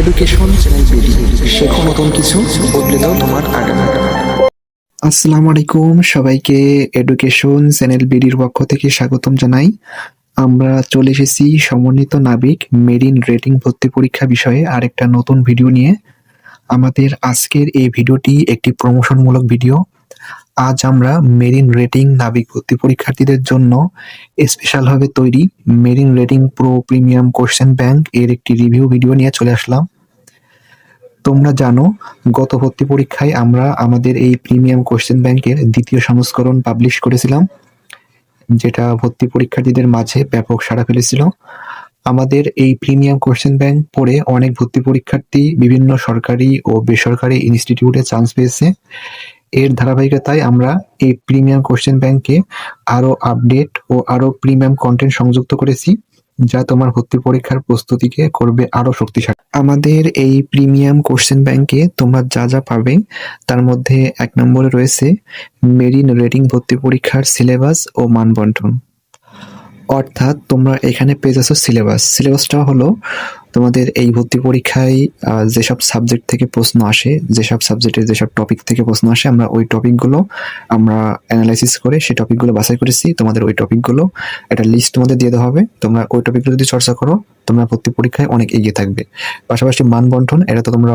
Education শেখো নতুন কিছু, বদলে দাও তোমার আগামী। আসসালামু আলাইকুম, সবাইকে এডুকেশন চ্যানেল বিডির পক্ষ থেকে স্বাগতম জানাই। আমরা চলে এসেছি সমন্বিত নাবিক মেরিন রেটিং ভর্তি পরীক্ষা বিষয়ে আরেকটা নতুন ভিডিও নিয়ে। আমাদের আজকের এই ভিডিওটি একটি প্রমোশনমূলক ভিডিও। আজ আমরা মেরিন রেটিং নাবিক ভর্তি পরীক্ষার্থীদের জন্য স্পেশালভাবে তৈরি marine rating pro premium question bank এর একটি রিভিউ ভিডিও নিয়ে চলে আসলাম। তোমরা জানো, গত ভর্তি পরীক্ষায় আমরা আমাদের এই প্রিমিয়াম কোশ্চেন ব্যাংকের দ্বিতীয় সংস্করণ পাবলিশ করেছিলাম, যেটা ভর্তি পরীক্ষার্থীদের মাঝে ব্যাপক সাড়া ফেলেছিল। আমাদের এই প্রিমিয়াম কোশ্চেন ব্যাংক পড়ে অনেক ভর্তি পরীক্ষার্থী বিভিন্ন সরকারি ও বেসরকারি ইনস্টিটিউটে চান্স পেয়েছে। এর ধারাবাহিকতায় আমরা এই প্রিমিয়াম কোশ্চেন ব্যাংকে আরও আপডেট ও আরও প্রিমিয়াম কন্টেন্ট সংযুক্ত করেছি, যা তোমার ভর্তি পরীক্ষার প্রস্তুতিকে করবে আরও শক্তিশালী। আমাদের এই প্রিমিয়াম কোশ্চেন ব্যাংকে তোমরা যা যা পাবে, তার মধ্যে এক নম্বরে রয়েছে মেরিন রেটিং ভর্তি পরীক্ষার সিলেবাস ও মানবন্টন। অর্থাৎ তোমরা এখানে পেয়ে যাচ্ছ সিলেবাস সিলেবাসটা হলো তোমাদের এই ভর্তি পরীক্ষায় যেসব সাবজেক্ট থেকে প্রশ্ন আসে, যেসব সাবজেক্টের যেসব টপিক থেকে প্রশ্ন আসে, আমরা ওই টপিকগুলো আমরা অ্যানালাইসিস করে সেই টপিকগুলো বাছাই করেছি। তোমাদের ওই টপিকগুলো একটা লিস্ট তোমাদের দিয়ে দেওয়া হবে। তোমরা ওই টপিকগুলো যদি চর্চা করো, তোমরা ভর্তি পরীক্ষায় অনেক এগিয়ে থাকবে। পাশাপাশি মান বন্টন এটা তো তোমরা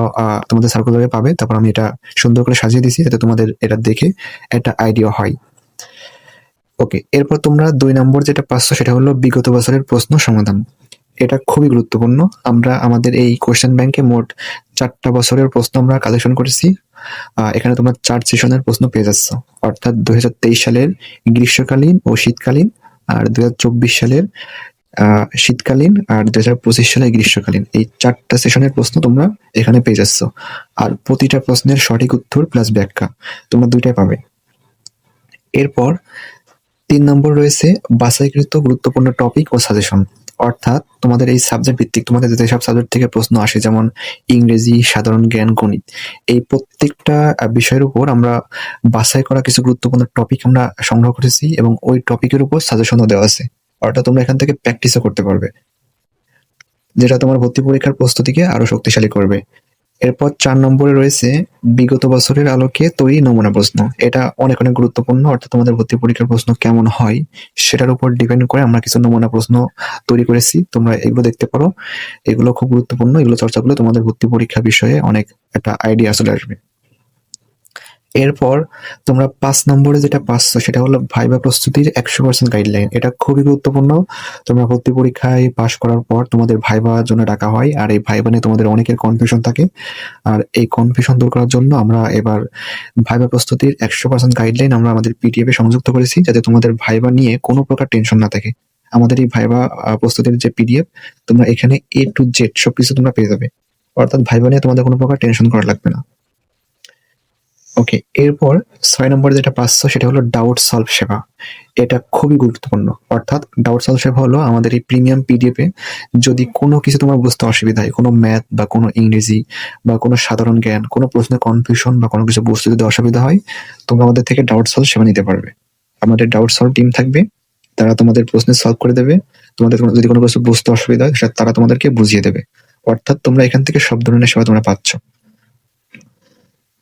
তোমাদের সার্কুলারে পাবে। তারপর আমি এটা সুন্দর করে সাজিয়ে দিছি যাতে তোমাদের এটা দেখে একটা আইডিয়া হয়। ওকে এরপর তোমরা দুই নম্বর যেটা পাচ্ছ সেটা হলো বিগত বছরের প্রশ্ন সমাধান। এটা খুবই গুরুত্বপূর্ণ। আমরা আমাদের এই কোশ্চেন ব্যাংকে মোট চারটা বছরের প্রশ্ন আমরা কালেকশন করেছি। এখানে তোমরা চার সেশনের প্রশ্ন পেয়ে যাচ্ছ। অর্থাৎ দুই সালের গ্রীষ্মকালীন ও শীতকালীন আর দুই হাজার চব্বিশ সালের শীতকালীন আর দুই হাজার পঁচিশ সালের গ্রীষ্মকালীন। এই চারটা সেশনের প্রশ্ন তোমরা এখানে পেয়ে যাচ্ছ। আর প্রতিটা প্রশ্নের সঠিক উত্তর প্লাস ব্যাখ্যা তোমরা দুইটাই পাবে। এরপর তিন নম্বর রয়েছে, বাছাইকৃত গুরুত্বপূর্ণ টপিক ও সাজেশন অর্থাৎ তোমাদের এই সাবজেক্ট ভিত্তিক তোমাদের যেসব সাবজেক্ট থেকে প্রশ্ন আসে, যেমন ইংরেজি, সাধারণ জ্ঞান, গণিত। এই প্রত্যেকটা বিষয়ের উপর আমরা বাছাই করা কিছু গুরুত্বপূর্ণ টপিক আমরা সংগ্রহ করেছি এবং ওই টপিকের উপর সাজেশনও দেওয়া আছে। অর্থাৎ তোমরা এখান থেকে প্র্যাকটিসও করতে পারবে। যেটা তোমার ভর্তি পরীক্ষার প্রস্তুতিকে আরও শক্তিশালী করবে। এরপর চার নম্বরে রয়েছে বিগত বছরের আলোকে তৈরি নমুনা প্রশ্ন। এটা অনেক অনেক গুরুত্বপূর্ণ, অর্থাৎ তোমাদের ভর্তি পরীক্ষার প্রশ্ন কেমন হয় সেটার উপর ডিপেন্ড করে আমরা কিছু নমুনা প্রশ্ন তৈরি করেছি। তোমরা এগুলো দেখতে পারো। এগুলো খুব গুরুত্বপূর্ণ, এগুলো চর্চা করলে তোমাদের ভর্তি পরীক্ষা বিষয়ে অনেক একটা আইডিয়া চলে আসবে। এরপর তোমরা পাঁচ নম্বরে যেটা পাচ্ছ, সেটা হলো ভাইবা প্রস্তুতির একশো পার্সেন্ট গাইডলাইন এটা খুবই গুরুত্বপূর্ণ। তোমরা ভর্তি পরীক্ষায় পাশ করার পর তোমাদের ভাইবার জন্য ডাকা হয়, আর এই ভাইবা নিয়ে তোমাদের অনেকের কনফিউশন থাকে। আর এই কনফিউশন দূর করার জন্য আমরা এবার ভাইবা প্রস্তুতির একশো পার্সেন্ট গাইডলাইন আমরা আমাদের পিডিএফ সংযুক্ত করেছি, যাতে তোমাদের ভাইবা নিয়ে কোনো প্রকার টেনশন না থাকে। আমাদের এই ভাইবা প্রস্তুতির যে পিডিএফ তোমরা এখানে এ টু জেড সবকিছু তোমরা পেয়ে যাবে। অর্থাৎ ভাইবা নিয়ে তোমাদের কোনো প্রকার টেনশন করা লাগবে না। ওকে এরপর ছয় নম্বর যেটা পাচ্ছ সেটা হলো ডাউট সলভ সেবা। এটা খুবই গুরুত্বপূর্ণ। অর্থাৎ ডাউট সলভ সেবা হলো আমাদের এই প্রিমিয়াম পিডিএফ যদি কোনো কিছু তোমার বুঝতে অসুবিধা হয়, কোনো ম্যাথ বা কোনো ইংরেজি বা কোনো সাধারণ জ্ঞান, কোনো প্রশ্নের কনফিউশন বা কোনো কিছু বুঝতে যদি অসুবিধা হয়, তোমরা আমাদের থেকে ডাউট সলভ সেবা নিতে পারবে। আমাদের ডাউট সলভ টিম থাকবে, তারা তোমাদের প্রশ্নের সলভ করে দেবে। তোমাদের যদি কোনো কিছু বুঝতে অসুবিধা হয়, সেটা তারা তোমাদেরকে বুঝিয়ে দেবে। অর্থাৎ তোমরা এখান থেকে সব ধরনের সেবা তোমরা পাচ্ছ।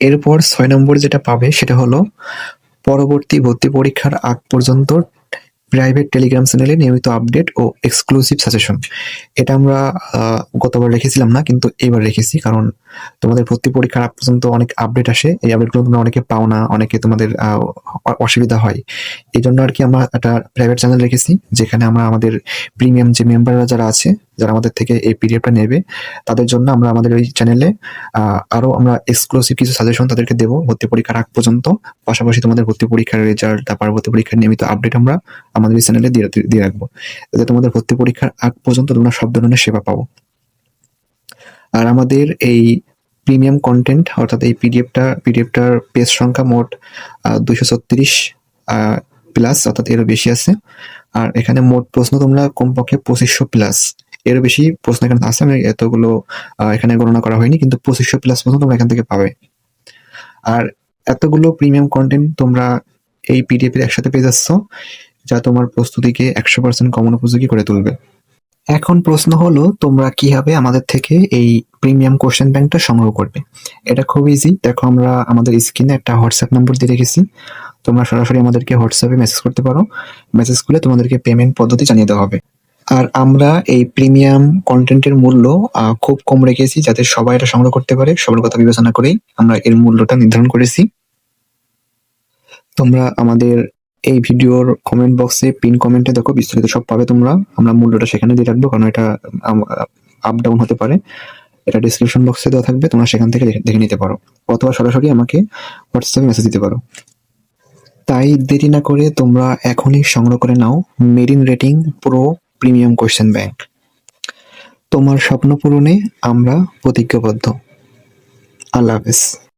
এরপর ছয় নম্বর যেটা পাবে সেটা হলো পরবর্তী ভর্তি পরীক্ষার আগ পর্যন্ত প্রাইভেট টেলিগ্রাম চ্যানেলে নিয়মিত আপডেট ও এক্সক্লুসিভ সাজেশন এটা আমরা গতবার রেখেছিলাম না, কিন্তু এবার রেখেছি, কারণ তোমাদের ভর্তি পরীক্ষার আগ পর্যন্ত অনেক আপডেট আসে, এই আপডেটগুলো তোমরা অনেকে পাও না, অনেকে তোমাদের অসুবিধা হয়। এই জন্য আর কি আমরা একটা প্রাইভেট চ্যানেল রেখেছি, যেখানে আমরা আমাদের প্রিমিয়াম যে মেম্বাররা যারা আছে যারা আমাদের থেকে এই পিডিএফটা নেবে, তাদের জন্য আমরা আমাদের ওই চ্যানেলে আরও আমরা এক্সক্লুসিভ কিছু সাজেশন তাদেরকে দেবো ভর্তি পরীক্ষার আগ পর্যন্ত। পাশাপাশি তোমাদের ভর্তি পরীক্ষার রেজাল্ট তারপর ভর্তি পরীক্ষার নিয়মিত আপডেট আমরা আমাদের এই চ্যানেলে দিয়ে দিয়ে রাখব। যাতে তোমাদের ভর্তি পরীক্ষার আগ পর্যন্ত তোমরা সব ধরনের সেবা পাবো আর আমাদের এই প্রিমিয়াম কন্টেন্ট অর্থাৎ এই পিডিএফটা, পিডিএফটার পেজ সংখ্যা মোট দুইশো ছত্রিশ প্লাস অর্থাৎ এরও বেশি আছে। আর এখানে মোট প্রশ্ন তোমরা কমপক্ষে পঁচিশশো প্লাস এরও বেশি প্রশ্ন এখানে আছে আমি এতগুলো এখানে গণনা করা হয়নি, কিন্তু পঁচিশশো প্লাস প্রশ্ন তোমরা এখান থেকে পাবে। আর এতগুলো প্রিমিয়াম কন্টেন্ট তোমরা এই পিডিএফ এর একসাথে পেয়ে যাচ্ছ, যা তোমার প্রস্তুতিকে একশো পার্সেন্ট কমন উপযোগী করে তুলবে। এখন প্রশ্ন হলো, তোমরা কীভাবে আমাদের থেকে এই প্রিমিয়াম কোশ্চেন ব্যাংকটা সংগ্রহ করবে? এটা খুব ইজি দেখো আমরা আমাদের স্ক্রিনে একটা হোয়াটসঅ্যাপ নম্বর দিয়ে রেখেছি। তোমরা সরাসরি আমাদেরকে হোয়াটসঅ্যাপে মেসেজ করতে পারো। মেসেজ করলে তোমাদেরকে পেমেন্ট পদ্ধতি জানিয়ে দেওয়া হবে। আর আমরা এই প্রিমিয়াম কন্টেন্টের মূল্য খুব কম রেখেছি যাতে সবাই এটা সংগ্রহ করতে পারে। সবার কথা বিবেচনা করেই আমরা এর মূল্যটা নির্ধারণ করেছি। তোমরা আমাদের এই ভিডিওর কমেন্ট বক্সে পিন কমেন্টে দেখো, বিস্তারিত সব পাবে তোমরা। আমরা মূল্যটা সেখানে দিয়ে রাখব, কারণ এটা আপ ডাউন হতে পারে। এটা ডিসক্রিপশন বক্সে দেওয়া থাকবে, তোমরা সেখান থেকে দেখে- নিতে পারো। অথবা সরাসরি আমাকে হোয়াটসঅ্যাপে মেসেজ দিতে পারো। তাই দেরি না করে তোমরা এখনই সংগ্রহ করে নাও। Marine rating pro premium question bank. তোমার স্বপ্ন পূরণে আমরা প্রতিজ্ঞাবদ্ধ। আল্লাহ হাফেজ।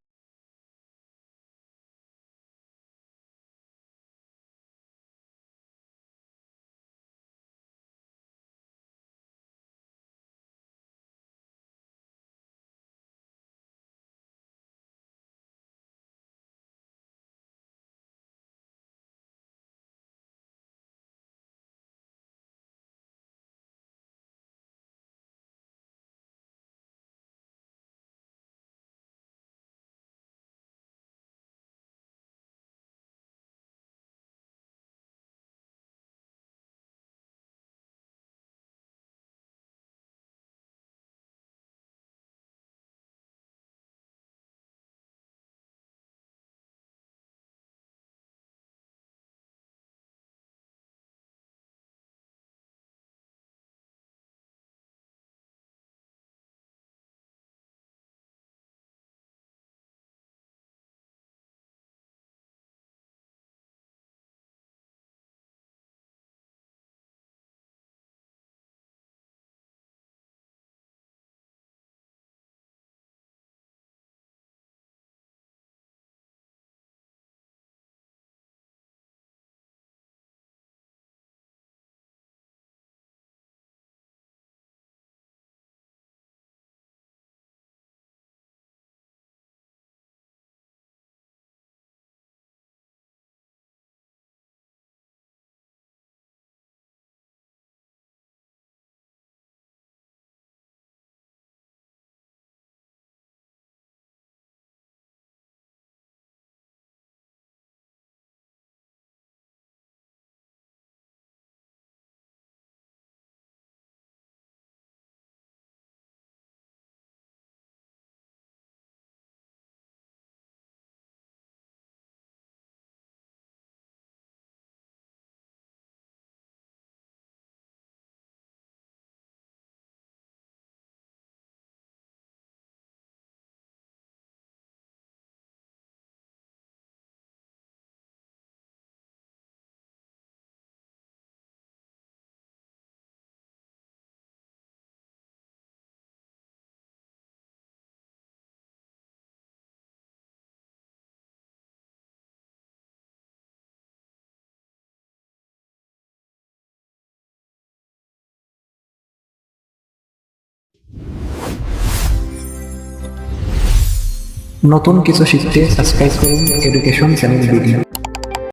নতুন কিছু শিখতে সাবস্ক্রাইব করুন এডুকেশন চ্যানেল ভিডিও